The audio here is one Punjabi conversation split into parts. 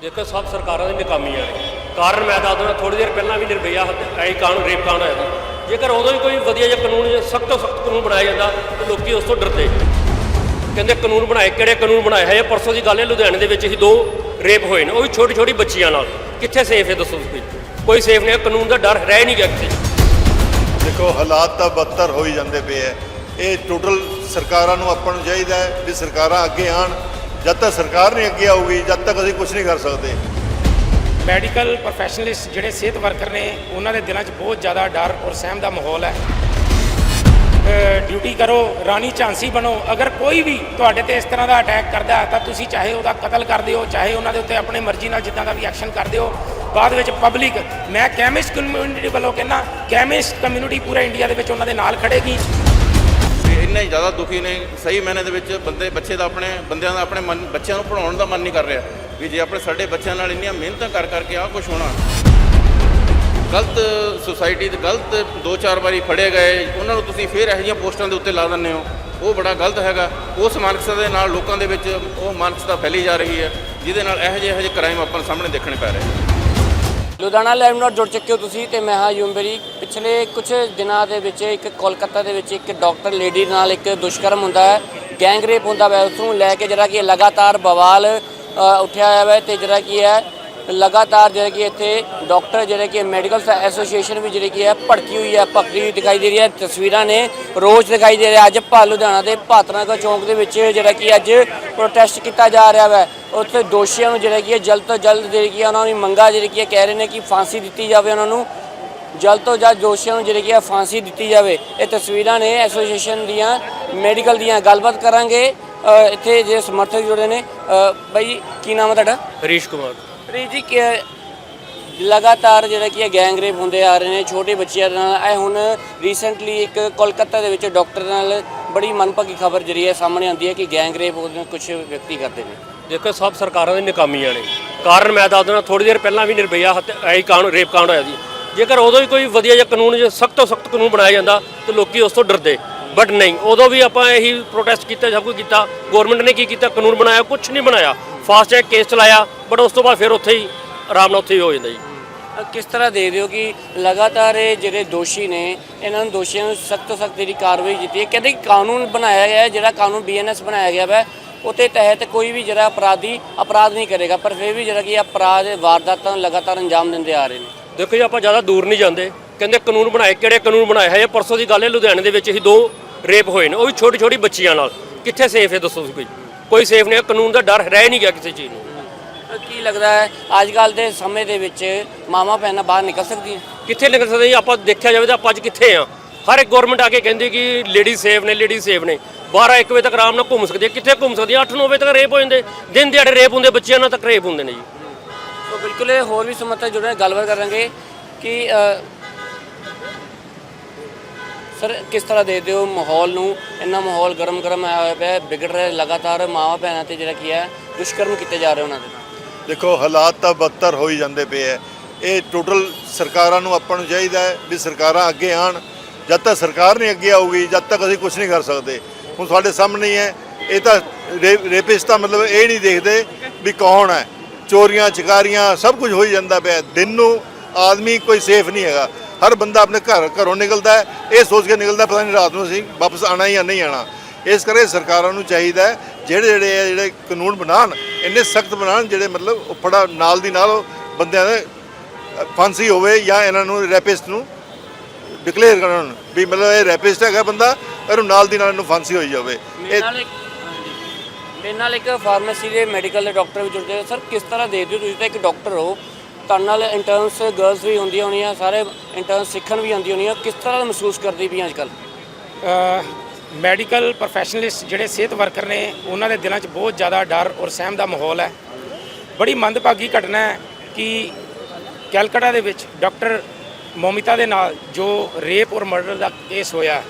ਦੇਖੋ, ਸਭ ਸਰਕਾਰਾਂ ਦੀ ਨਾਕਾਮੀਆਂ ਨੇ ਕਾਰਨ ਮੈਂ ਦੱਸ ਦਿੰਦਾ ਥੋੜੀ ਦੇਰ ਪਹਿਲਾਂ ਵੀ ਨਿਰਭਇਆ ਐ ਕਾਨੂੰਨ, ਰੇਪ ਕਾਨੂੰਨ ਹੋਇਆ ਸੀ। ਜੇਕਰ ਉਦੋਂ ਹੀ ਕੋਈ ਵਧੀਆ ਜਿਹਾ ਕਾਨੂੰਨ ਸਖਤ ਤੋਂ ਸਖਤ ਕਾਨੂੰਨ ਬਣਾਇਆ ਜਾਂਦਾ, ਤਾਂ ਲੋਕੀ ਉਸ ਤੋਂ ਡਰਦੇ। ਕਹਿੰਦੇ ਕਾਨੂੰਨ ਬਣਾਏ, ਕਿਹੜੇ ਕਾਨੂੰਨ ਬਣਾਏ? ਹੈ ਇਹ ਪਰਸੋਂ ਦੀ ਗੱਲ ਹੈ, ਲੁਧਿਆਣੇ ਦੇ ਵਿੱਚ ਹੀ ਦੋ ਰੇਪ ਹੋਏ ਨੇ, ਉਹ ਵੀ ਛੋਟੀ ਛੋਟੀ ਬੱਚੀਆਂ ਨਾਲ। ਕਿੱਥੇ ਸੇਫ ਹੈ, ਦੱਸੋ ਤੁਸੀਂ? ਕੋਈ ਸੇਫ ਨਹੀਂ ਕਾਨੂੰਨ ਦਾ ਡਰ ਰਹਿ ਨਹੀਂ ਗਿਆ ਕਿਤੇ। ਦੇਖੋ, ਹਾਲਾਤ ਤਾਂ ਬਦਤਰ ਹੋ ਹੀ ਜਾਂਦੇ ਪਏ ਐ ਇਹ ਟੋਟਲ ਸਰਕਾਰਾਂ ਨੂੰ ਆਪਾਂ ਨੂੰ ਚਾਹੀਦਾ ਹੈ ਵੀ ਸਰਕਾਰਾਂ ਅੱਗੇ ਆਣ ਜਦ ਤੱਕ ਸਰਕਾਰ ਨਹੀਂ ਅੱਗੇ ਆਊਗੀ, ਜਦ ਤੱਕ ਅਸੀਂ ਕੁਝ ਨਹੀਂ ਕਰ ਸਕਦੇ। ਮੈਡੀਕਲ ਪ੍ਰੋਫੈਸ਼ਨਲਿਸਟ ਜਿਹੜੇ ਸਿਹਤ ਵਰਕਰ ਨੇ, ਉਹਨਾਂ ਦੇ ਦਿਲਾਂ 'ਚ ਬਹੁਤ ਜ਼ਿਆਦਾ ਡਰ ਔਰ ਸਹਿਮ ਦਾ ਮਾਹੌਲ ਹੈ। ਡਿਊਟੀ ਕਰੋ, ਰਾਣੀ ਝਾਂਸੀ ਬਣੋ। ਅਗਰ ਕੋਈ ਵੀ ਤੁਹਾਡੇ ਤੇ ਇਸ ਤਰ੍ਹਾਂ ਦਾ ਅਟੈਕ ਕਰਦਾ ਤਾਂ ਤੁਸੀਂ ਚਾਹੇ ਉਹਦਾ ਕਤਲ ਕਰਦੇ ਹੋ ਚਾਹੇ ਉਹਨਾਂ ਦੇ ਉੱਤੇ ਆਪਣੇ ਮਰਜ਼ੀ ਨਾਲ ਜਿੱਦਾਂ ਦਾ ਵੀ ਐਕਸ਼ਨ ਕਰ ਦਿਓ। ਬਾਅਦ ਵਿੱਚ ਪਬਲਿਕ, ਮੈਂ ਕੈਮਿਸਟ ਕਮਿਊਨਿਟੀ ਵੱਲੋਂ ਕਹਿੰਦਾ, ਕੈਮਿਸਟ ਕਮਿਊਨਿਟੀ ਪੂਰੇ ਇੰਡੀਆ ਦੇ ਵਿੱਚ ਉਹਨਾਂ ਦੇ ਨਾਲ ਖੜੇਗੀ। ਇੰਨੇ ਜ਼ਿਆਦਾ ਦੁਖੀ ਨੇ, ਸਹੀ ਮਾਇਨੇ ਦੇ ਵਿੱਚ ਬੰਦੇ, ਬੱਚੇ ਦਾ ਆਪਣੇ, ਬੰਦਿਆਂ ਦਾ ਆਪਣੇ ਮਨ, ਬੱਚਿਆਂ ਨੂੰ ਪੜਾਉਣ ਦਾ ਮਨ ਨਹੀਂ ਕਰ ਰਿਹਾ। ਵੀ ਜੇ ਆਪਣੇ ਸਾਡੇ ਬੱਚਿਆਂ ਨਾਲ ਇੰਨੀਆਂ ਮਿਹਨਤਾਂ ਕਰ, ਕਰਕੇ ਆਹ ਕੁਝ ਹੋਣਾ। ਗਲਤ ਸੁਸਾਇਟੀ ਦੇ, ਗਲਤ ਦੋ ਚਾਰ ਵਾਰੀ ਫੜੇ ਗਏ, ਉਹਨਾਂ ਨੂੰ ਤੁਸੀਂ ਫਿਰ ਇਹੋ ਜਿਹੀਆਂ ਪੋਸਟਾਂ ਦੇ ਉੱਤੇ ਲਾ ਦਿੰਦੇ ਹੋ। ਉਹ ਬੜਾ ਗਲਤ ਹੈਗਾ। ਉਸ ਮਾਨਸਿਕਤਾ ਦੇ ਨਾਲ ਲੋਕਾਂ ਦੇ ਵਿੱਚ ਉਹ ਮਾਨਸਿਕਤਾ ਫੈਲੀ ਜਾ ਰਹੀ ਹੈ, ਜਿਹਦੇ ਨਾਲ ਇਹੋ ਜਿਹੇ ਇਹੋ ਜਿਹੇ ਕ੍ਰਾਈਮ ਆਪਾਂ ਸਾਹਮਣੇ ਦੇਖਣੇ ਪੈ ਰਹੇ। ਲੁਧਿਆਣਾ ਲਾਈਵ ਨਾਲ ਜੁੜ ਚੁੱਕੇ ਹੋ ਤੁਸੀਂ ਤੇ ਮੈਂ ਹਾਂ ਯੂਮਬਰੀ ਪਿਛਲੇ ਕੁਝ ਦਿਨਾਂ ਦੇ ਵਿੱਚ ਇੱਕ ਕੋਲਕਾਤਾ ਦੇ ਵਿੱਚ ਇੱਕ ਡਾਕਟਰ ਲੇਡੀ ਨਾਲ ਇੱਕ ਦੁਸ਼ਕਰਮ ਹੁੰਦਾ ਹੈ ਗੈਂਗ ਰੇਪ ਹੁੰਦਾ ਹੈ ਉਸ ਨੂੰ ਲੈ ਕੇ ਜਿਹੜਾ ਕਿ ਲਗਾਤਾਰ ਬਵਾਲ ਉੱਠਿਆ ਹੋਇਆ ਹੈ ਤੇ ਜਿਹੜਾ ਕੀ ਹੈ ਲਗਾਤਾਰ ਜਿਹੜਾ ਕਿ ਇੱਥੇ ਡਾਕਟਰ ਜਿਹੜੇ ਕਿ ਮੈਡੀਕਲ ਐਸੋਸੀਏਸ਼ਨ ਵੀ ਜਿਹੜੀ ਕਿ ਹੈ ਭੜਕੀ ਹੋਈ ਹੈ ਭਖਦੀ ਹੋਈ ਦਿਖਾਈ ਦੇ ਰਹੀ ਹੈ। ਤਸਵੀਰਾਂ ਨੇ ਰੋਜ਼ ਦਿਖਾਈ ਦੇ ਰਿਹਾ। ਅੱਜ ਭਾ ਲੁਧਿਆਣਾ ਦੇ ਭਾਤਨਾਗਰ ਚੌਂਕ ਦੇ ਵਿੱਚ ਜਿਹੜਾ ਕਿ ਅੱਜ ਪ੍ਰੋਟੈਸਟ ਕੀਤਾ ਜਾ ਰਿਹਾ ਹੈ ਉੱਥੇ ਦੋਸ਼ੀਆਂ ਨੂੰ ਜਿਹੜਾ ਕਿ ਜਲਦ ਤੋਂ ਜਲਦ ਜਿਹੜੀ ਕਿ ਉਹਨਾਂ ਦੀ ਮੰਗਾਂ ਜਿਹੜੀ ਕਿ ਕਹਿ ਰਹੇ ਨੇ ਕਿ ਫਾਂਸੀ ਦਿੱਤੀ ਜਾਵੇ ਉਹਨਾਂ ਨੂੰ। ਜਲਦ ਤੋਂ ਜਲਦ ਦੋਸ਼ੀਆਂ ਨੂੰ ਜਿਹੜੀ ਕਿ ਹੈ ਫਾਂਸੀ ਦਿੱਤੀ ਜਾਵੇ। ਇਹ ਤਸਵੀਰਾਂ ਨੇ ਐਸੋਸੀਏਸ਼ਨ ਦੀਆਂ ਮੈਡੀਕਲ ਦੀਆਂ ਗੱਲਬਾਤ ਕਰਾਂਗੇ। ਇੱਥੇ ਜੇ ਸਮਰਥਕ ਜੁੜੇ ਨੇ ਅ, ਬਾਈ ਕੀ ਨਾਮ ਹੈ ਤੁਹਾਡਾ? ਹਰੀਸ਼ ਕੁਮਾਰ। ਪ੍ਰੀਤ ਜੀ, ਕਿ ਲਗਾਤਾਰ ਜਿਹੜਾ ਕਿ ਹੈ ਗੈਂਗ ਰੇਪ ਹੁੰਦੇ ਆ ਰਹੇ ਨੇ, ਛੋਟੇ ਬੱਚਿਆਂ ਨਾਲ? ਇਹ ਹੁਣ ਰੀਸੈਂਟਲੀ ਇੱਕ ਕੋਲਕਾਤਾ ਦੇ ਵਿੱਚ ਡਾਕਟਰ ਨਾਲ ਬੜੀ ਮਨਪਾਗੀ ਖਬਰ ਜਿਹੜੀ ਹੈ ਸਾਹਮਣੇ ਆਉਂਦੀ ਹੈ ਕਿ ਗੈਂਗ ਰੇਪ ਉਹਦੇ ਕੁਝ ਵਿਅਕਤੀ ਕਰਦੇ ਨੇ। ਦੇਖੋ, ਸਭ ਸਰਕਾਰਾਂ ਦੀ ਨਾਕਾਮੀਆਂ ਨੇ ਕਾਰਨ ਮੈਂ ਦੱਸ ਦਿੰਦਾ ਥੋੜੀ ਦੇਰ ਪਹਿਲਾਂ ਵੀ ਨਿਰਭਇਆ ਐ ਕਾਨੂੰਨ ਰੇਪ ਕਾਂਡ ਹੋਇਆ ਸੀ। ਜੇਕਰ ਉਦੋਂ ਹੀ ਕੋਈ ਵਧੀਆ ਜਿਹਾ ਕਾਨੂੰਨ ਸਖਤ ਤੋਂ ਸਖਤ ਕਾਨੂੰਨ ਬਣਾਇਆ ਜਾਂਦਾ, ਤਾਂ ਲੋਕੀ ਉਸ ਤੋਂ ਡਰਦੇ। ਬਟ ਨਹੀਂ ਉਦੋਂ ਵੀ ਆਪਾਂ ਇਹੀ ਪ੍ਰੋਟੈਸਟ ਕੀਤਾ ਸਭ ਕੁਝ ਕੀਤਾ। ਗਵਰਨਮੈਂਟ ਨੇ ਕੀ ਕੀਤਾ? ਕਾਨੂੰਨ ਬਣਾਇਆ ਕੁਝ ਨਹੀਂ ਬਣਾਇਆ। ਫਾਸਟ ਟਰੈਕ ਕੇਸ ਚਲਾਇਆ ਬਟ ਉਸ ਤੋਂ ਬਾਅਦ ਫਿਰ ਉੱਥੇ ਹੀ ਆਰਾਮ ਨਾਲ ਉੱਥੇ ਹੀ ਹੋ ਜਾਂਦਾ ਜੀ। ਕਿਸ ਤਰ੍ਹਾਂ ਦੇਖਦੇ ਹੋ ਕਿ ਲਗਾਤਾਰ ਇਹ ਜਿਹੜੇ ਦੋਸ਼ੀ ਨੇ ਇਹਨਾਂ ਨੂੰ ਦੋਸ਼ੀਆਂ ਨੂੰ ਸਖਤ ਤੋਂ ਸਖਤ ਜਿਹੜੀ ਕਾਰਵਾਈ ਕੀਤੀ ਹੈ? ਕਹਿੰਦੇ ਕਿ ਕਾਨੂੰਨ ਬਣਾਇਆ ਗਿਆ ਹੈ ਜਿਹੜਾ ਕਾਨੂੰਨ ਬੀਐਨਐਸ ਬਣਾਇਆ ਗਿਆ ਹੈ ਉਹਦੇ ਤਹਿਤ ਕੋਈ ਵੀ ਜਿਹੜਾ ਅਪਰਾਧੀ ਅਪਰਾਧ ਨਹੀਂ ਕਰੇਗਾ ਪਰ ਫਿਰ ਵੀ ਜਿਹੜਾ ਕਿ ਅਪਰਾਧ ਵਾਰਦਾਤਾਂ ਲਗਾਤਾਰ ਅੰਜਾਮ ਦਿੰਦੇ ਆ ਰਹੇ ਨੇ। ਦੇਖੋ ਜੀ ਆਪਾਂ ਜ਼ਿਆਦਾ ਦੂਰ ਨਹੀਂ ਜਾਂਦੇ। ਕਹਿੰਦੇ ਕਾਨੂੰਨ ਬਣਾਏ ਕਿਹੜੇ ਕਾਨੂੰਨ ਬਣਾਏ ਹੈ? ਇਹ ਪਰਸੋਂ ਦੀ ਗੱਲ ਹੈ ਲੁਧਿਆਣੇ ਦੇ ਵਿੱਚ ਹੀ ਦੋ ਰੇਪ ਹੋਏ ਨੇ। ਉਹ ਵੀ ਛੋਟੀ ਛੋਟੀ ਬੱਚੀਆਂ ਨਾਲ। ਕਿੱਥੇ ਸੇਫ ਹੈ ਦੱਸੋ ਤੁਸੀਂ ਕੋਈ? ਕੋਈ ਸੇਫ ਨਹੀਂ ਕਾਨੂੰਨ ਦਾ ਡਰ ਰਹਿ ਨਹੀਂ ਗਿਆ ਕਿਸੇ ਚੀਜ਼ ਨੂੰ। ਕੀ ਲੱਗਦਾ ਹੈ ਅੱਜ ਕੱਲ ਦੇ ਸਮੇਂ ਦੇ ਵਿੱਚ ਮਾਮਾ ਭੈਣਾਂ ਬਾਹਰ ਨਿਕਲ ਸਕਦੀਆਂ? ਕਿੱਥੇ ਨਿਕਲ ਸਕਦੇ ਜੀ ਆਪਾਂ ਦੇਖਿਆ ਜਾਵੇ ਤਾਂ ਆਪਾਂ ਅੱਜ ਕਿੱਥੇ ਆ ਹਰ ਇੱਕ ਗਵਰਨਮੈਂਟ ਆ ਕੇ ਕਹਿੰਦੀ ਕਿ ਲੇਡੀ ਸੇਫ ਨੇ ਲੇਡੀ ਸੇਫ ਨੇ। 12 1 ਵਜੇ ਤੱਕ ਆਰਾਮ ਨਾਲ ਘੁੰਮ ਸਕਦੀ ਕਿੱਥੇ ਘੁੰਮ ਸਕਦੀ ਹੈ 8 9 ਵਜੇ ਤੱਕ ਰੇਪ ਹੋ ਜਾਂਦੇ। ਦਿਨ ਦਿਹਾੜੇ ਰੇਪ ਹੁੰਦੇ ਬੱਚਿਆਂ ਨਾਲ ਤੱਕ ਰੇਪ ਹੁੰਦੇ ਨੇ ਜੀ। ਸੋ ਬਿਲਕੁਲ ਇਹ ਹੋਰ ਵੀ ਸਮਰਥਕ ਜੁੜੇ ਗੱਲਬਾਤ ਕਰਾਂਗੇ ਕਿ ਸਰ ਕਿਸ ਤਰ੍ਹਾਂ ਦੇਖਦੇ ਹੋ ਮਾਹੌਲ ਨੂੰ? ਇੰਨਾ ਮਾਹੌਲ ਗਰਮ ਗਰਮ ਆਇਆ ਹੋਇਆ ਪਿਆ ਹੈ, ਵਿਗੜ ਰਿਹਾ ਲਗਾਤਾਰ ਮਾਵਾਂ ਭੈਣਾਂ ਤੇ ਜਿਹੜਾ ਕੀ ਹੈ ਦੁਸ਼ਕਰਮ ਕੀਤੇ ਜਾ ਰਹੇ ਉਹਨਾਂ ਦੇ ਦੇਖੋ ਹਾਲਾਤ ਤਾਂ ਬਦਤਰ ਹੋਈ ਜਾਂਦੇ ਪਏ ਐ ਇਹ ਟੋਟਲ ਸਰਕਾਰਾਂ ਨੂੰ ਆਪਾਂ ਨੂੰ ਚਾਹੀਦਾ ਹੈ ਵੀ ਸਰਕਾਰਾਂ ਅੱਗੇ ਆਣ ਜਦ ਤੱਕ ਸਰਕਾਰ ਨਹੀਂ ਅੱਗੇ ਆਊਗੀ ਜਦ ਤੱਕ ਅਸੀਂ ਕੁਝ ਨਹੀਂ ਕਰ ਸਕਦੇ। ਹੁਣ ਸਾਡੇ ਸਾਹਮਣੇ ਹੀ ਹੈ ਇਹ ਤਾਂ ਰੇਪਿਸ ਤਾਂ ਮਤਲਬ ਇਹ ਨਹੀਂ ਦੇਖਦੇ ਵੀ ਕੌਣ ਹੈ। ਚੋਰੀਆਂ ਚਕਾਰੀਆਂ ਸਭ ਕੁਝ ਹੋਈ ਜਾਂਦਾ ਪਿਆ ਦਿਨ ਨੂੰ ਆਦਮੀ ਕੋਈ ਸੇਫ ਨਹੀਂ ਹੈਗਾ। ਹਰ ਬੰਦਾ ਆਪਣੇ ਘਰ ਘਰੋਂ ਨਿਕਲਦਾ ਹੈ। ਇਹ ਸੋਚ ਕੇ ਨਿਕਲਦਾ ਪਤਾ ਨਹੀਂ ਰਾਤ ਨੂੰ ਅਸੀਂ ਵਾਪਸ ਆਣਾ ਜਾਂ ਨਹੀਂ ਆਣਾ ਇਸ ਕਰਕੇ ਸਰਕਾਰਾਂ ਨੂੰ ਚਾਹੀਦਾ ਹੈ ਜਿਹੜੇ ਜਿਹੜੇ ਜਿਹੜੇ ਕਾਨੂੰਨ ਬਣਾਉਣ ਇੰਨੇ ਸਖਤ ਬਣਾਉਣ ਜਿਹੜੇ ਮਤਲਬ ਉਪੜਾ ਨਾਲ ਦੀ ਨਾਲ ਉਹ ਬੰਦਿਆਂ ਦੇ ਫਾਂਸੀ ਹੋਵੇ ਜਾਂ ਇਹਨਾਂ ਨੂੰ ਰੈਪਿਸਟ ਨੂੰ ਡਿਕਲੇਅਰ ਕਰਨ ਵੀ ਮਤਲਬ ਇਹ ਰੈਪਿਸਟ ਹੈਗਾ ਬੰਦਾ ਇਹਨੂੰ ਨਾਲ ਦੀ ਨਾਲ ਇਹਨੂੰ ਫਾਂਸੀ ਹੋਈ ਜਾਵੇ। ਇਹ ਨਾਲ ਇੱਕ ਮੇਰੇ ਨਾਲ ਇੱਕ ਫਾਰਮੇਸੀ ਦੇ ਮੈਡੀਕਲ ਦੇ ਡਾਕਟਰ ਵੀ ਜੁੜਦੇ ਸਰ ਕਿਸ ਤਰ੍ਹਾਂ ਦੇਖਦੇ ਹੋ ਤੁਸੀਂ ਤਾਂ ਇੱਕ ਡਾਕਟਰ ਹੋ ਤੁਹਾਡੇ ਨਾਲ ਇੰਟਰਨਸ ਗਰਲਸ ਵੀ ਹੁੰਦੀਆਂ ਹੋਣੀਆਂ, ਸਾਰੇ ਇੰਟਰਨ ਸਿੱਖਣ ਵੀ ਆਉਂਦੀਆਂ ਹੋਣੀਆਂ। ਕਿਸ ਤਰ੍ਹਾਂ ਮਹਿਸੂਸ ਕਰਦੀ ਪਈਆਂ ਅੱਜ ਕੱਲ੍ਹ ਮੈਡੀਕਲ ਪ੍ਰੋਫੈਸ਼ਨਲਿਸਟ ਜਿਹੜੇ ਸਿਹਤ ਵਰਕਰ ਨੇ, ਉਹਨਾਂ ਦੇ ਦਿਲਾਂ 'ਚ ਬਹੁਤ ਜ਼ਿਆਦਾ ਡਰ ਔਰ ਸਹਿਮ ਦਾ ਮਾਹੌਲ ਹੈ। ਬੜੀ ਮੰਦਭਾਗੀ ਘਟਨਾ ਹੈ ਕਿ ਕੈਲਕਟਾ ਦੇ ਵਿੱਚ ਡਾਕਟਰ ਮੋਮਿਤਾ ਦੇ ਨਾਲ ਜੋ ਰੇਪ ਔਰ ਮਰਡਰ ਦਾ ਕੇਸ ਹੋਇਆ,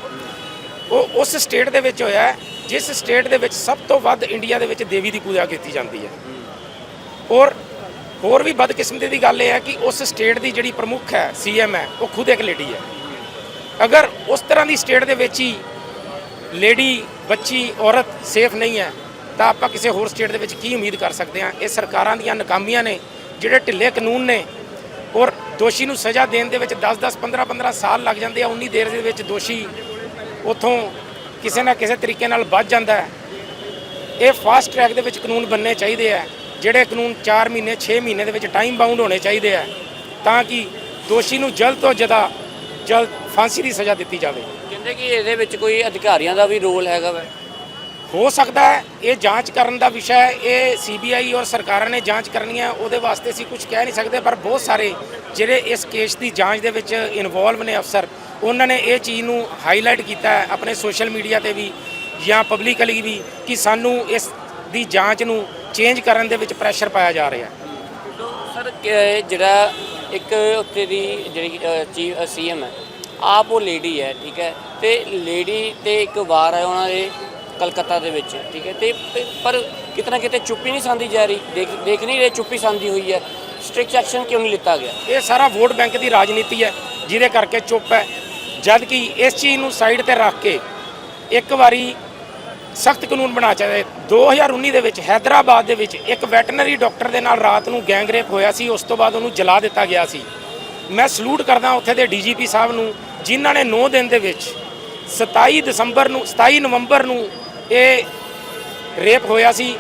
ਉਹ ਉਸ ਸਟੇਟ ਦੇ ਵਿੱਚ ਹੋਇਆ ਜਿਸ ਸਟੇਟ ਦੇ ਵਿੱਚ ਸਭ ਤੋਂ ਵੱਧ ਇੰਡੀਆ ਦੇ ਵਿੱਚ ਦੇਵੀ ਦੀ ਪੂਜਾ ਕੀਤੀ ਜਾਂਦੀ ਹੈ। ਔਰ ਹੋਰ ਵੀ ਬਦਕਿਸਮਤੀ ਦੀ ਗੱਲ ਇਹ ਹੈ ਕਿ ਉਸ ਸਟੇਟ ਦੀ ਜਿਹੜੀ ਪ੍ਰਮੁੱਖ ਹੈ ਸੀਐਮ ਹੈ, ਉਹ ਖੁਦ ਇੱਕ ਲੇਡੀ ਹੈ। ਅਗਰ ਉਸ ਤਰ੍ਹਾਂ ਦੀ ਸਟੇਟ ਦੇ ਵਿੱਚ ਹੀ ਲੇਡੀ ਬੱਚੀ, ਔਰਤ ਸੇਫ ਨਹੀਂ ਹੈ, ਤਾਂ ਆਪਾਂ ਕਿਸੇ ਹੋਰ ਸਟੇਟ ਦੇ ਵਿੱਚ ਕੀ ਉਮੀਦ ਕਰ ਸਕਦੇ ਹਾਂ? ਇਹ ਸਰਕਾਰਾਂ ਦੀਆਂ ਨਾਕਾਮੀਆਂ ਨੇ, ਜਿਹੜੇ ਢਿੱਲੇ ਕਾਨੂੰਨ ਨੇ, ਔਰ ਦੋਸ਼ੀ ਨੂੰ ਸਜ਼ਾ ਦੇਣ ਦੇ ਵਿੱਚ 10-10 15-15 ਸਾਲ ਲੱਗ ਜਾਂਦੇ ਆ, ਉਨੀ ਦੇਰ ਦੇ ਵਿੱਚ ਦੋਸ਼ੀ ਉਥੋਂ ਕਿਸੇ ਨਾ ਕਿਸੇ ਤਰੀਕੇ ਨਾਲ ਬਚ ਜਾਂਦਾ ਹੈ। ਇਹ ਫਾਸਟ ਟਰੈਕ ਦੇ ਵਿੱਚ ਕਾਨੂੰਨ ਬੰਨਣੇ ਚਾਹੀਦੇ ਆ ਜਿਹੜੇ ਕਾਨੂੰਨ 4 ਮਹੀਨੇ 6 ਮਹੀਨੇ ਦੇ ਵਿੱਚ ਟਾਈਮ ਬਾਉਂਡ ਹੋਣੇ ਚਾਹੀਦੇ ਆ ਤਾਂ ਕਿ ਦੋਸ਼ੀ ਨੂੰ ਜਲਦ ਤੋਂ ਜਲਦ ਜਲਦ ਫਾਂਸੀ ਦੀ ਸਜ਼ਾ ਦਿੱਤੀ ਜਾਵੇ। ਕਹਿੰਦੇ ਕਿ ਇਹਦੇ ਵਿੱਚ ਕੋਈ ਅਧਿਕਾਰੀਆਂ ਦਾ ਵੀ ਰੋਲ ਹੈਗਾ ਵਾ। ਹੋ ਸਕਦਾ ਹੈ ਇਹ ਜਾਂਚ ਕਰਨ ਦਾ ਵਿਸ਼ਾ ਹੈ ਇਹ ਸੀਬੀਆਈ ਔਰ ਸਰਕਾਰਾਂ ਨੇ ਜਾਂਚ ਕਰਨੀ ਹੈ ਉਹਦੇ ਵਾਸਤੇ ਅਸੀਂ ਕੁਝ ਕਹਿ ਨਹੀਂ ਸਕਦੇ ਪਰ ਬਹੁਤ ਸਾਰੇ ਜਿਹੜੇ ਇਸ ਕੇਸ ਦੀ ਜਾਂਚ ਦੇ ਵਿੱਚ ਇਨਵੋਲਵ ਨੇ ਅਫਸਰ ਉਹਨਾਂ ਨੇ ਇਹ ਚੀਜ਼ ਨੂੰ ਹਾਈਲਾਈਟ ਕੀਤਾ ਹੈ ਆਪਣੇ ਸੋਸ਼ਲ ਮੀਡੀਆ ਤੇ ਵੀ ਜਾਂ ਪਬਲਿਕਲੀ ਵੀ ਕਿ ਸਾਨੂੰ ਇਸ ਦੀ ਜਾਂਚ ਨੂੰ ਚੇਂਜ ਕਰਨ ਦੇ ਵਿੱਚ ਪ੍ਰੈਸ਼ਰ ਪਾਇਆ ਜਾ ਰਿਹਾ ਹੈ। ਸਰ ਜਿਹੜਾ ਇੱਕ ਉੱਥੇ ਦੀ ਜਿਹੜੀ ਚੀਫ ਸੀਐਮ ਹੈ ਆਪ ਉਹ ਲੇਡੀ ਹੈ ਠੀਕ ਹੈ ਤੇ ਲੇਡੀ ਤੇ ਇੱਕ ਵਾਰ ਹੈ ਉਹਨਾਂ ਦੇ ਕਲਕੱਤਾ ਦੇ ਵਿੱਚ ਠੀਕ ਹੈ ਤੇ ਪਰ ਕਿਤਨਾ ਕਿਤੇ ਚੁੱਪੀ ਨਹੀਂ ਸੰਦੀ ਜਾ ਰਹੀ ਦੇਖ ਦੇਖ ਨਹੀਂ ਰਹੇ ਚੁੱਪੀ ਸੰਦੀ ਹੋਈ ਹੈ ਸਟ੍ਰਿਕਟ ਐਕਸ਼ਨ ਕਿਉਂ ਨਹੀਂ ਲਿੱਤਾ ਗਿਆ? ਇਹ ਸਾਰਾ ਵੋਟ ਬੈਂਕ ਦੀ ਰਾਜਨੀਤੀ ਹੈ ਜਿਹਦੇ ਕਰਕੇ ਚੁੱਪ ਹੈ ਜਦ ਕਿ ਇਸ ਚੀਜ਼ ਨੂੰ ਸਾਈਡ ਤੇ ਰੱਖ ਕੇ ਇੱਕ ਵਾਰੀ ਸਖਤ ਕਾਨੂੰਨ ਬਣਾ ਚਾਹੀਦਾ 2019 ਦੇ ਵਿੱਚ ਹੈਦਰਾਬਾਦ ਦੇ ਵਿੱਚ ਇੱਕ ਵੈਟਰਨਰੀ ਡਾਕਟਰ ਦੇ ਨਾਲ ਰਾਤ ਨੂੰ ਗੈਂਗ ਰੇਪ ਹੋਇਆ ਸੀ, ਉਸ ਤੋਂ ਬਾਅਦ ਉਹਨੂੰ ਜਲਾ ਦਿੱਤਾ ਗਿਆ ਸੀ। ਮੈਂ ਸਲੂਟ ਕਰਦਾ ਉੱਥੇ ਦੇ ਡੀਜੀਪੀ ਸਾਹਿਬ ਨੂੰ, ਜਿਨ੍ਹਾਂ ਨੇ 9 ਦਿਨ ਦੇ ਵਿੱਚ 27 ਦਸੰਬਰ ਨੂੰ 27 ਨਵੰਬਰ ਨੂੰ ਇਹ ਰੇਪ ਹੋਇਆ ਸੀ।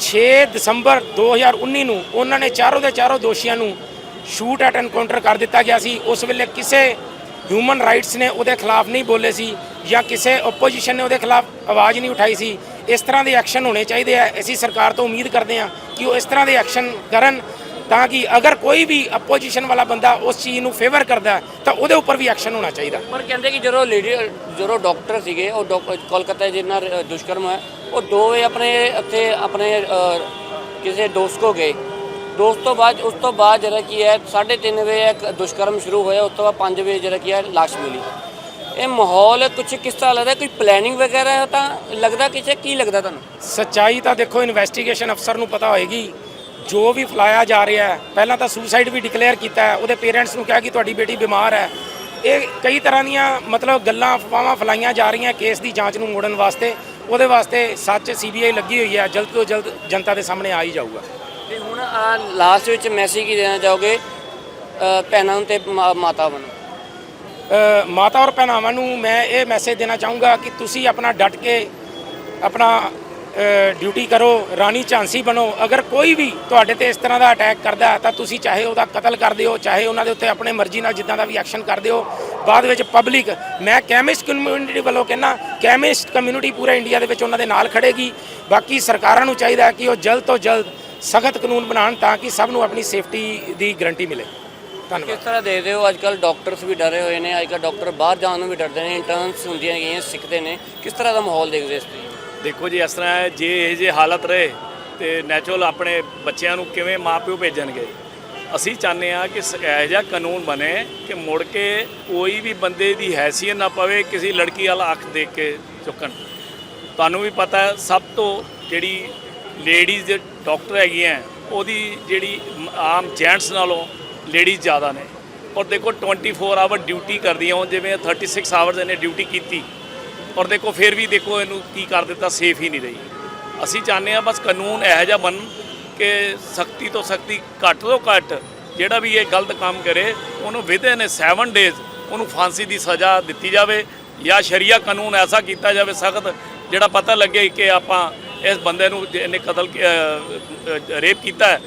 6 ਦਸੰਬਰ 2019 ਨੂੰ ਉਹਨਾਂ ਨੇ ਚਾਰੋਂ ਦੇ ਚਾਰੋਂ ਦੋਸ਼ੀਆਂ ਨੂੰ ਸ਼ੂਟ ਐਟ ਐਨਕਾਊਂਟਰ ਕਰ ਦਿੱਤਾ ਗਿਆ ਸੀ। ਉਸ ਵੇਲੇ ਕਿਸੇ ਹਿਊਮਨ ਰਾਈਟਸ ਨੇ ਉਹਦੇ ਖਿਲਾਫ ਨਹੀਂ ਬੋਲੇ ਸੀ। ਜਾਂ ਕਿਸੇ ਆਪੋਜੀਸ਼ਨ ਨੇ ਉਹਦੇ ਖਿਲਾਫ ਆਵਾਜ਼ ਨਹੀਂ ਉਠਾਈ ਸੀ, ਇਸ ਤਰ੍ਹਾਂ ਦੇ ਐਕਸ਼ਨ ਹੋਣੇ ਚਾਹੀਦੇ ਆ। ਅਸੀਂ ਸਰਕਾਰ ਤੋਂ ਉਮੀਦ ਕਰਦੇ ਹਾਂ ਕਿ ਉਹ ਇਸ ਤਰ੍ਹਾਂ ਦੇ ਐਕਸ਼ਨ ਕਰਨ ਤਾਂ ਕਿ ਅਗਰ ਕੋਈ ਵੀ ਆਪੋਜੀਸ਼ਨ ਵਾਲਾ ਬੰਦਾ ਉਸ ਚੀਜ਼ ਨੂੰ ਫੇਵਰ ਕਰਦਾ ਤਾਂ ਉਹਦੇ ਉੱਪਰ ਵੀ ਐਕਸ਼ਨ ਹੋਣਾ ਚਾਹੀਦਾ। ਪਰ ਕਹਿੰਦੇ ਕਿ ਜਦੋਂ ਲੇਡੀ ਜਦੋਂ ਡਾਕਟਰ ਸੀਗੇ, ਉਹ ਡਾਕ- ਕੋਲਕਾਤਾ ਜਿੰਨਾ ਦੁਸ਼ਕਰਮ ਹੈ ਉਹ ਦੋਵੇਂ ਆਪਣੇ ਇੱਥੇ ਆਪਣੇ ਕਿਸੇ ਦੋਸਤ ਕੋ ਗਏ। ਦੋਸਤ ਤੋਂ ਬਾਅਦ, ਉਸ ਤੋਂ ਬਾਅਦ ਜਿਹੜਾ ਕੀ ਹੈ 3:30 ਵਜੇ ਦੁਸ਼ਕਰਮ ਸ਼ੁਰੂ ਹੋਇਆ, ਉਸ ਤੋਂ ਬਾਅਦ 5 ਵਜੇ ਜਿਹੜਾ ਕੀ ਹੈ, ਲਾਸ਼ ਮਿਲੀ। ਇਹ ਮਾਹੌਲ ਕੁਝ ਕਿਸ ਤਰ੍ਹਾਂ ਲੱਗਦਾ ਕੋਈ ਪਲੈਨਿੰਗ ਵਗੈਰਾ ਹੈ ਤਾਂ ਲੱਗਦਾ ਕਿ ਕੀ ਲੱਗਦਾ ਤੁਹਾਨੂੰ? ਸੱਚਾਈ ਤਾਂ ਦੇਖੋ ਇਨਵੈਸਟੀਗੇਸ਼ਨ ਅਫਸਰ ਨੂੰ ਪਤਾ ਹੋਏਗੀ। ਜੋ ਵੀ ਫਲਾਇਆ ਜਾ ਰਿਹਾ ਹੈ ਪਹਿਲਾਂ ਤਾਂ ਸੁਸਾਈਡ ਵੀ ਡਿਕਲੇਅਰ ਕੀਤਾ ਹੈ ਉਹਦੇ ਪੇਰੈਂਟਸ ਨੂੰ ਕਿਹਾ ਕਿ ਤੁਹਾਡੀ ਬੇਟੀ ਬਿਮਾਰ ਹੈ। ਇਹ ਕਈ ਤਰ੍ਹਾਂ ਦੀਆਂ ਮਤਲਬ ਗੱਲਾਂ ਅਫਵਾਹਾਂ ਫਲਾਈਆਂ ਜਾ ਰਹੀਆਂ ਕੇਸ ਦੀ ਜਾਂਚ ਨੂੰ ਮੋੜਨ ਵਾਸਤੇ। ਉਹਦੇ ਵਾਸਤੇ ਸੱਚ ਸੀਬੀਆਈ ਲੱਗੀ ਹੋਈ ਹੈ ਜਲਦ ਤੋਂ ਜਲਦ ਜਨਤਾ ਦੇ ਸਾਹਮਣੇ ਆ ਹੀ ਜਾਊਗਾ। ਤੇ ਹੁਣ ਲਾਸਟ ਵਿੱਚ ਮੈਸੇਜ ਕੀ ਦੇਣਾ ਚਾਹੋਗੇ? ਭੈਣਾਂ ਨੂੰ ਤੇ ਮਾ- ਮਾਤਾਵਾਂ ਨੂੰ ਮਾਤਾ ਔਰ ਭੈਣਾਵਾਂ ਨੂੰ ਮੈਂ ਇਹ ਮੈਸੇਜ ਦੇਣਾ ਚਾਹੂੰਗਾ ਕਿ ਤੁਸੀਂ ਆਪਣਾ ਡਟ ਕੇ ਆਪਣਾ ਡਿਊਟੀ ਕਰੋ, ਰਾਣੀ ਝਾਂਸੀ ਬਣੋ। ਅਗਰ ਕੋਈ ਵੀ ਤੁਹਾਡੇ ਤੇ ਇਸ ਤਰ੍ਹਾਂ ਦਾ ਅਟੈਕ ਕਰਦਾ ਤਾਂ ਤੁਸੀਂ ਚਾਹੇ ਉਹਦਾ ਕਤਲ ਕਰ ਦਿਓ, ਚਾਹੇ ਉਹਨਾਂ ਦੇ ਉੱਤੇ ਆਪਣੇ ਮਰਜ਼ੀ ਨਾਲ ਜਿੱਦਾਂ ਦਾ ਵੀ ਐਕਸ਼ਨ ਕਰ ਦਿਓ। ਬਾਅਦ ਵਿੱਚ ਪਬਲਿਕ ਮੈਂ ਕੈਮਿਸਟ ਕਮਿਊਨਿਟੀ ਵੱਲੋਂ ਕਹਿੰਦਾ ਕੈਮਿਸਟ ਕਮਿਊਨਿਟੀ ਪੂਰੇ ਇੰਡੀਆ ਦੇ ਵਿੱਚ ਉਹਨਾਂ ਦੇ ਨਾਲ ਖੜੇਗੀ। ਬਾਕੀ ਸਰਕਾਰਾਂ ਨੂੰ ਚਾਹੀਦਾ ਕਿ ਉਹ ਜਲਦ ਤੋਂ ਜਲਦ ਸਖਤ ਕਾਨੂੰਨ ਬਣਾਉਣ ਤਾਂ ਕਿ ਸਭ ਨੂੰ ਆਪਣੀ ਸੇਫਟੀ ਦੀ ਗਰੰਟੀ ਮਿਲੇ। ਧੰਨਵਾਦ। ਕਿਸ ਤਰ੍ਹਾਂ ਦੇਖਦੇ ਹੋ ਅੱਜ ਕੱਲ ਡਾਕਟਰਸ ਵੀ ਡਰੇ ਹੋਏ ਨੇ ਅੱਜ ਕੱਲ ਡਾਕਟਰ ਬਾਹਰ ਜਾਣ ਨੂੰ ਵੀ ਡਰਦੇ ਨੇ ਇੰਟਰਨਸ ਹੁੰਦੀਆਂ ਗਈਆਂ ਸਿੱਖਦੇ ਨੇ। ਕਿਸ ਤਰ੍ਹਾਂ ਦਾ ਮਾਹੌਲ ਦੇਖਦੇ ਇਸ ਤੇ ਦੇਖੋ ਜੀ ਇਸ ਤਰ੍ਹਾਂ ਹੈ ਜੇ ਇਹ ਜੇ ਹਾਲਤ ਰਹੇ ਤੇ ਨੈਚੁਰਲ ਆਪਣੇ ਬੱਚਿਆਂ ਨੂੰ ਕਿਵੇਂ ਮਾਪਿਓ ਭੇਜਣਗੇ? ਅਸੀਂ ਚਾਹੁੰਦੇ ਆ ਕਿ ਇਹੋ ਜਿਹਾ ਕਾਨੂੰਨ ਬਣੇ ਕਿ ਮੁੜ ਕੇ ਕੋਈ ਵੀ ਬੰਦੇ ਦੀ ਹੈਸੀਅਤ ਨਾ ਪਵੇ ਕਿਸੇ ਲੜਕੀ ਵਾਲਾ ਅੱਖ ਦੇਖ ਕੇ ਚੁੱਕਣ। ਤੁਹਾਨੂੰ ਵੀ ਪਤਾ ਹੈ ਸਭ ਤੋਂ ਜਿਹੜੀ ਲੇਡੀਜ਼ ਡਾਕਟਰ ਹੈਗੀਆਂ ਉਹਦੀ ਜਿਹੜੀ ਆਮ ਜੈਂਟਸ ਨਾਲੋਂ ਲੇਡੀਜ਼ ਜ਼ਿਆਦਾ ਨੇ। ਔਰ ਦੇਖੋ 24 ਆਵਰ ਡਿਊਟੀ ਕਰਦੀਆਂ ਹੁਣ ਜਿਵੇਂ 36 ਆਵਰਸ ਇਹਨੇ ਡਿਊਟੀ ਕੀਤੀ। ਔਰ ਦੇਖੋ ਫਿਰ ਵੀ ਦੇਖੋ ਇਹਨੂੰ ਕੀ ਕਰ ਦਿੱਤਾ ਸੇਫ ਹੀ ਨਹੀਂ ਰਹੀ। ਅਸੀਂ ਚਾਹੁੰਦੇ ਆ ਬਸ ਕਾਨੂੰਨ ਇਹੋ ਜਿਹਾ ਬਣ ਕਿ ਸਖਤੀ ਤੋਂ ਸਖਤੀ ਘੱਟ ਤੋਂ ਘੱਟ ਜਿਹੜਾ ਵੀ ਇਹ ਗਲਤ ਕੰਮ ਕਰੇ, ਉਹਨੂੰ ਵਿਦਿਨ 7 ਡੇਜ਼ ਉਹਨੂੰ ਫਾਂਸੀ ਦੀ ਸਜ਼ਾ ਦਿੱਤੀ ਜਾਵੇ ਜਾਂ ਸ਼ਰੀਆ ਕਾਨੂੰਨ ਐਸਾ ਕੀਤਾ ਜਾਵੇ ਸਖਤ, ਜਿਹੜਾ ਪਤਾ ਲੱਗੇ ਕਿ ਆਪਾਂ ਇਸ ਬੰਦੇ ਨੂੰ ਇਹਨੇ ਕਤਲ ਰੇਪ ਕੀਤਾ ਹੈ।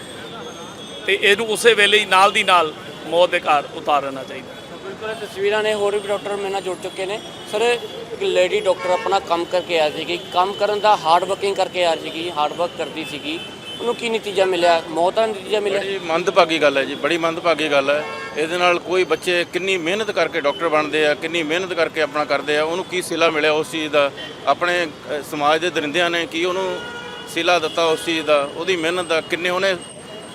ਤੇ ਇਹਨੂੰ ਉਸੇ ਵੇਲੇ ਹੀ ਨਾਲ ਦੀ ਨਾਲ ਮੌਤ ਦੇ ਘਰ ਉਤਾਰਨਾ ਚਾਹੀਦਾ। ਬਿਲਕੁਲ ਇਹ ਤਸਵੀਰਾਂ ਨੇ ਹੋਰ ਵੀ ਡਾਕਟਰ ਮੇਰੇ ਨਾਲ ਜੁੜ ਚੁੱਕੇ ਨੇ। ਸਰ ਇੱਕ ਲੇਡੀ ਡਾਕਟਰ ਆਪਣਾ ਕੰਮ ਕਰਕੇ ਆ ਸੀਗੀ। ਕੰਮ ਕਰਨ ਦਾ ਹਾਰਡ ਵਰਕਿੰਗ ਕਰਕੇ ਆ ਸੀਗੀ ਹਾਰਡ ਵਰਕ ਕਰਦੀ ਸੀਗੀ। ਉਹਨੂੰ ਕੀ ਨਤੀਜਾ ਮਿਲਿਆ? ਮੌਤ ਦਾ ਨਤੀਜਾ ਮਿਲਿਆ? ਬੜੀ ਮੰਦਭਾਗੀ ਗੱਲ ਹੈ ਜੀ ਬੜੀ ਮੰਦਭਾਗੀ ਗੱਲ ਹੈ। ਇਹਦੇ ਨਾਲ ਕੋਈ ਬੱਚੇ ਕਿੰਨੀ ਮਿਹਨਤ ਕਰਕੇ ਡਾਕਟਰ ਬਣਦੇ ਆ ਕਿੰਨੀ ਮਿਹਨਤ ਕਰਕੇ ਆਪਣਾ ਕਰਦੇ ਆ ਉਹਨੂੰ ਕੀ ਸਿਲਾ ਮਿਲਿਆ ਉਸ ਚੀਜ਼ ਦਾ? ਆਪਣੇ ਅ, ਸਮਾਜ ਦੇ ਦਰਿੰਦਿਆਂ ਨੇ ਕੀ ਉਹਨੂੰ ਸਿਲਾ ਦਿੱਤਾ ਉਸ ਚੀਜ਼ ਦਾ? ਉਹਦੀ ਮਿਹਨਤ ਦਾ ਕਿੰਨੇ ਉਹਨੇ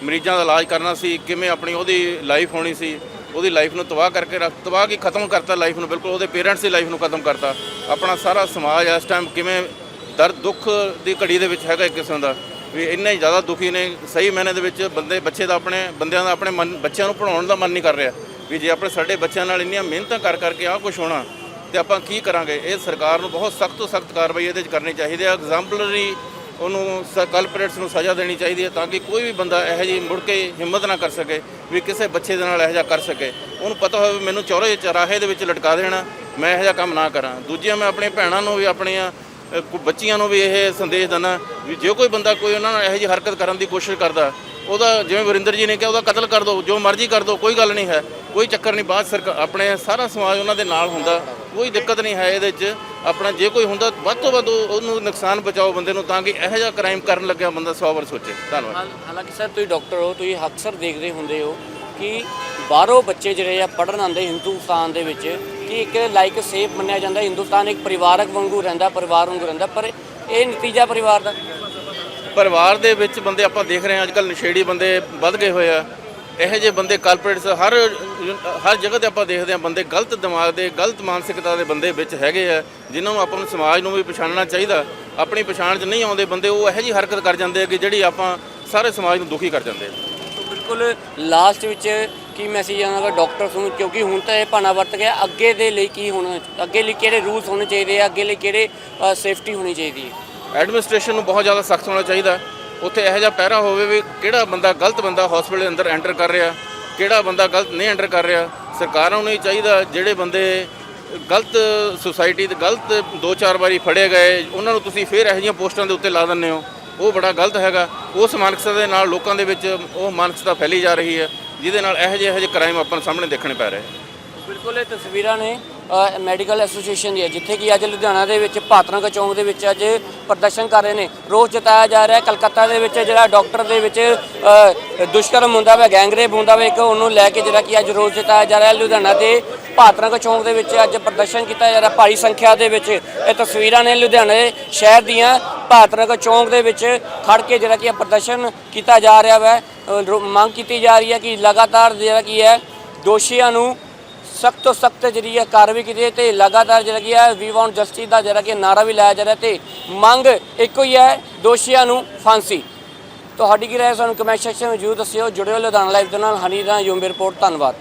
ਮਰੀਜ਼ਾਂ ਦਾ ਇਲਾਜ ਕਰਨਾ ਸੀ, ਕਿਵੇਂ ਆਪਣੀ ਉਹਦੀ ਲਾਈਫ ਹੋਣੀ ਸੀ, ਉਹਦੀ ਲਾਈਫ ਨੂੰ ਤਬਾਹ ਕਰਕੇ ਰੱਖ, ਤਬਾਹ ਕੀ ਖਤਮ ਕਰਤਾ ਲਾਈਫ ਨੂੰ, ਬਿਲਕੁਲ ਉਹਦੇ ਪੇਰੈਂਟਸ ਦੀ ਲਾਈਫ ਨੂੰ ਖਤਮ ਕਰਤਾ। ਆਪਣਾ ਸਾਰਾ ਸਮਾਜ ਇਸ ਟਾਈਮ ਕਿਵੇਂ ਦਰਦ, ਦੁੱਖ ਦੀ ਘੜੀ ਦੇ ਵਿੱਚ ਹੈਗਾ ਇੱਕ ਕਿਸਮ ਦਾ, ਵੀ ਇੰਨੇ ਜ਼ਿਆਦਾ ਦੁਖੀ ਨੇ, ਸਹੀ ਮਾਇਨੇ ਦੇ ਵਿੱਚ ਬੰਦੇ, ਬੱਚੇ ਦਾ ਆਪਣੇ, ਬੰਦਿਆਂ ਦਾ ਆਪਣੇ ਮਨ, ਬੱਚਿਆਂ ਨੂੰ ਪੜਾਉਣ ਦਾ ਮਨ ਨਹੀਂ ਕਰ ਰਿਹਾ, ਵੀ ਜੇ ਆਪਣੇ ਸਾਡੇ ਬੱਚਿਆਂ ਨਾਲ ਇੰਨੀਆਂ ਮਿਹਨਤਾਂ ਕਰ, ਕਰਕੇ ਆਹ ਕੁਝ ਹੋਣਾ, ਤੇ ਆਪਾਂ ਕੀ ਕਰਾਂਗੇ? ਇਹ ਸਰਕਾਰ ਨੂੰ ਬਹੁਤ ਸਖਤ ਤੋਂ ਸਖਤ ਕਾਰਵਾਈ ਇਹਦੇ 'ਚ ਕਰਨੀ ਚਾਹੀਦੀ ਹੈ। ਐਗਜ਼ਾਮਪਲਰੀ ਉਹਨੂੰ ਕਲਪਰੇਟਸ ਨੂੰ ਸਜ਼ਾ ਦੇਣੀ ਚਾਹੀਦੀ ਹੈ ਤਾਂ ਕਿ ਕੋਈ ਵੀ ਬੰਦਾ ਇਹੋ ਜਿਹੀ ਮੁੜ ਕੇ ਹਿੰਮਤ ਨਾ ਕਰ ਸਕੇ ਵੀ ਕਿਸੇ ਬੱਚੇ ਦੇ ਨਾਲ ਇਹੋ ਜਿਹਾ ਕਰ ਸਕੇ। ਉਹਨੂੰ ਪਤਾ ਹੋਵੇ ਵੀ ਮੈਨੂੰ ਚੌਰੇ ਚਰਾਹੇ ਦੇ ਵਿੱਚ ਲਟਕਾ ਦੇਣਾ, ਮੈਂ ਇਹੋ ਜਿਹਾ ਕੰਮ ਨਾ ਕਰਾਂ। ਦੂਜੀਆਂ ਮੈਂ ਆਪਣੀਆਂ ਭੈਣਾਂ ਨੂੰ ਵੀ, ਆਪਣੀਆਂ ਬੱਚੀਆਂ ਨੂੰ ਵੀ ਇਹ ਸੰਦੇਸ਼ ਦਿੰਦਾ ਵੀ ਜੇ ਕੋਈ ਬੰਦਾ ਕੋਈ ਉਹਨਾਂ ਨਾਲ ਇਹੋ ਜਿਹੀ ਹਰਕਤ ਕਰਨ ਦੀ ਕੋਸ਼ਿਸ਼ ਕਰਦਾ ਉਹਦਾ ਜਿਵੇਂ ਵਰਿੰਦਰ ਜੀ ਨੇ ਕਿਹਾ, ਉਹਦਾ ਕਤਲ ਕਰ ਦਿਓ, ਜੋ ਮਰਜ਼ੀ ਕਰ ਦਿਓ, ਕੋਈ ਗੱਲ ਨਹੀਂ ਹੈ। ਕੋਈ ਚੱਕਰ ਨਹੀਂ, ਬਾਅਦ ਸਰਕਾਰ ਆਪਣੇ ਸਾਰਾ ਸਮਾਜ ਉਹਨਾਂ ਦੇ ਨਾਲ ਹੁੰਦਾ। ਕੋਈ ਦਿੱਕਤ ਨਹੀਂ ਹੈ ਇਹਦੇ 'ਚ। ਆਪਣਾ ਜੇ ਕੋਈ ਹੁੰਦਾ, ਵੱਧ ਤੋਂ ਵੱਧ ਉਹਨੂੰ ਨੁਕਸਾਨ ਬਚਾਓ ਬੰਦੇ ਨੂੰ ਤਾਂ ਕਿ ਇਹੋ ਜਿਹਾ ਕ੍ਰਾਈਮ ਕਰਨ ਲੱਗਿਆ ਬੰਦਾ 100 ਵਾਰ ਸੋਚੇ। ਧੰਨਵਾਦ। ਹਾਲਾਂਕਿ ਸਰ, ਤੁਸੀਂ ਡਾਕਟਰ ਹੋ, ਤੁਸੀਂ ਅਕਸਰ ਦੇਖਦੇ ਹੁੰਦੇ ਹੋ ਕਿ ਬਾਹਰੋਂ ਬੱਚੇ ਜਿਹੜੇ ਆ ਪੜਨ ਆਉਂਦੇ ਹਿੰਦੁਸਤਾਨ ਦੇ ਵਿੱਚ, ਕਿ ਇੱਕ ਲਾਈਕ ਸੇਫ ਮੰਨਿਆ ਜਾਂਦਾ। ਹਿੰਦੁਸਤਾਨ ਇੱਕ ਪਰਿਵਾਰਕ ਵਾਂਗੂ ਰਹਿੰਦਾ, ਪਰਿਵਾਰ ਵਾਂਗੂ ਰਹਿੰਦਾ, ਪਰ ਇਹ ਨਤੀਜਾ ਪਰਿਵਾਰ ਦਾ ਪਰਿਵਾਰ ਦੇ ਵਿੱਚ ਬੰਦੇ ਆਪਾਂ ਦੇਖ ਰਹੇ ਹਾਂ ਅੱਜ ਅੱਜਕੱਲ ਨਸ਼ੇੜੀ ਬੰਦੇ ਵੱਧ ਗਏ ਹੋਏ ਆ। ਇਹੋ ਜਿਹੇ ਬੰਦੇ ਕਾਰਪੋਰੇਟਸ ਹਰ ਹਰ ਜਗ੍ਹਾ ਤੇ ਆਪਾਂ ਦੇਖਦੇ ਹਾਂ, ਬੰਦੇ ਗਲਤ ਦਿਮਾਗ ਦੇ, ਗਲਤ ਮਾਨਸਿਕਤਾ ਦੇ ਬੰਦੇ ਵਿੱਚ ਹੈਗੇ ਆ, ਜਿਨ੍ਹਾਂ ਨੂੰ ਆਪਾਂ ਨੂੰ ਸਮਾਜ ਨੂੰ ਵੀ ਪਛਾਣਨਾ ਚਾਹੀਦਾ। ਆਪਣੀ ਪਛਾਣ 'ਚ ਨਹੀਂ ਆਉਂਦੇ ਬੰਦੇ, ਉਹ ਇਹੋ ਜਿਹੀ ਹਰਕਤ ਕਰ ਜਾਂਦੇ ਆ ਕਿ ਜਿਹੜੀ ਆਪਾਂ ਸਾਰੇ ਸਮਾਜ ਨੂੰ ਦੁਖੀ ਕਰ ਜਾਂਦੇ ਆ। ਬਿਲਕੁਲ ਲਾਸਟ ਵਿੱਚ ਕੀ ਮੈਸੇਜ ਆਉਣਾਗਾ ਡਾਕਟਰਸ ਨੂੰ ਕਿਉਂਕਿ ਹੁਣ ਤਾਂ ਇਹ ਭਾਣਾ ਵਰਤ ਗਿਆ, ਅੱਗੇ ਦੇ ਲਈ ਕੀ ਹੋਣਾ, ਅੱਗੇ ਲਈ ਕਿਹੜੇ ਰੂਲਸ ਹੋਣੇ ਚਾਹੀਦੇ ਆ, ਅੱਗੇ ਲਈ ਕਿਹੜੇ ਸੇਫਟੀ ਹੋਣੀ ਚਾਹੀਦੀ ਹੈ। ਐਡਮਿਨਿਸਟ੍ਰੇਸ਼ਨ ਨੂੰ ਬਹੁਤ ਜ਼ਿਆਦਾ ਸਖਤ ਹੋਣਾ ਚਾਹੀਦਾ। ਉੱਥੇ ਇਹੋ ਜਿਹਾ ਪਹਿਰਾ ਹੋਵੇ ਵੀ ਕਿਹੜਾ ਬੰਦਾ ਗਲਤ ਬੰਦਾ ਹਸਪੀਟਲ ਦੇ ਅੰਦਰ ਐਂਟਰ ਕਰ ਰਿਹਾ, ਕਿਹੜਾ ਬੰਦਾ ਗਲਤ ਨਹੀਂ ਐਂਟਰ ਕਰ ਰਿਹਾ। ਸਰਕਾਰਾਂ ਨੂੰ ਇਹ ਚਾਹੀਦਾ ਜਿਹੜੇ ਬੰਦੇ ਗਲਤ ਸੁਸਾਇਟੀ ਤੇ ਗਲਤ ਦੋ ਚਾਰ ਵਾਰੀ ਫੜੇ ਗਏ, ਉਹਨਾਂ ਨੂੰ ਤੁਸੀਂ ਫਿਰ ਇਹੋ ਜਿਹੀਆਂ ਪੋਸਟਾਂ ਦੇ ਉੱਤੇ ਲਾ ਦਿੰਦੇ ਹੋ। ਉਹ ਬੜਾ ਗਲਤ ਹੈਗਾ। ਉਸ ਮਾਨਸਿਕਤਾ ਦੇ ਨਾਲ ਲੋਕਾਂ ਦੇ ਵਿੱਚ ਉਹ ਮਾਨਸਿਕਤਾ ਫੈਲੀ ਜਾ ਰਹੀ ਹੈ, ਜਿਹਦੇ ਨਾਲ ਇਹੋ ਜਿਹੇ ਇਹੋ ਜਿਹੇ ਕ੍ਰਾਈਮ ਆਪਾਂ ਨੂੰ ਸਾਹਮਣੇ ਦੇਖਣੇ ਪੈ ਰਹੇ। ਬਿਲਕੁਲ, ਇਹ ਤਸਵੀਰਾਂ ਨੇ ਮੈਡੀਕਲ ਐਸੋਸੀਏਸ਼ਨ ਦੀ ਹੈ, ਜਿੱਥੇ ਕਿ ਅੱਜ ਲੁਧਿਆਣਾ ਦੇ ਵਿੱਚ ਭਾਤਰੰਗ ਚੌਂਕ ਦੇ ਵਿੱਚ ਅੱਜ ਪ੍ਰਦਰਸ਼ਨ ਕਰ ਰਹੇ ਨੇ। ਰੋਸ ਜਤਾਇਆ ਜਾ ਰਿਹਾ ਕਲਕੱਤਾ ਦੇ ਵਿੱਚ ਜਿਹੜਾ ਡਾਕਟਰ ਦੇ ਵਿੱਚ ਦੁਸ਼ਕਰਮ ਹੁੰਦਾ ਵਾ ਗੈਂਗਰੇਪ ਹੁੰਦਾ ਵਾ ਇੱਕ ਉਹਨੂੰ ਲੈ ਕੇ ਜਿਹੜਾ ਕਿ ਅੱਜ ਰੋਸ ਜਤਾਇਆ ਜਾ ਰਿਹਾ ਲੁਧਿਆਣਾ ਦੇ ਭਾਤਰੰਗ ਚੌਂਕ ਦੇ ਵਿੱਚ ਅੱਜ ਪ੍ਰਦਰਸ਼ਨ ਕੀਤਾ ਜਾ ਰਿਹਾ। ਭਾਰੀ ਸੰਖਿਆ ਦੇ ਵਿੱਚ ਇਹ ਤਸਵੀਰਾਂ ਨੇ ਲੁਧਿਆਣਾ ਸ਼ਹਿਰ ਦੀਆਂ। ਭਾਤਰੰਗ ਚੌਂਕ ਦੇ ਵਿੱਚ ਖੜ ਕੇ ਜਿਹੜਾ ਕਿ ਪ੍ਰਦਰਸ਼ਨ ਕੀਤਾ ਜਾ ਰਿਹਾ ਵਾ। ਮੰਗ ਕੀਤੀ ਜਾ ਰਹੀ ਹੈ ਕਿ ਲਗਾਤਾਰ ਜਿਹੜਾ ਕੀ ਹੈ ਦੋਸ਼ੀਆਂ ਨੂੰ ਸਖਤ ਤੋਂ ਸਖਤ ਜਿਹੜੀ ਹੈ ਕਾਰਵਾਈ ਕੀਤੀ ਜਾਏ ਤੇ ਲਗਾਤਾਰ ਜਿਹੜਾ ਕੀ ਹੈ ਵੀ ਵਾਂਟ ਜਸਟਿਸ ਦਾ ਜਿਹੜਾ ਕਿ ਨਾਰਾ ਵੀ ਲਾਇਆ ਜਾ ਰਿਹਾ ਤੇ ਮੰਗ ਇੱਕੋ ਹੀ ਹੈ, ਦੋਸ਼ੀਆਂ ਨੂੰ ਫਾਂਸੀ। ਤੁਹਾਡੀ ਕੀ ਰਾਏ ਸਾਨੂੰ ਕਮੈਂਟ ਸੈਕਸ਼ਨ ਵਿੱਚ ਜ਼ਰੂਰ ਦੱਸਿਓ। ਜੁੜਿਓ ਲੁਧਿਆਣਾ ਲਾਈਵ ਦੇ ਨਾਲ। ਹਨੀ ਦਾ ਯੂਮ ਰਿਪੋਰਟ। ਧੰਨਵਾਦ।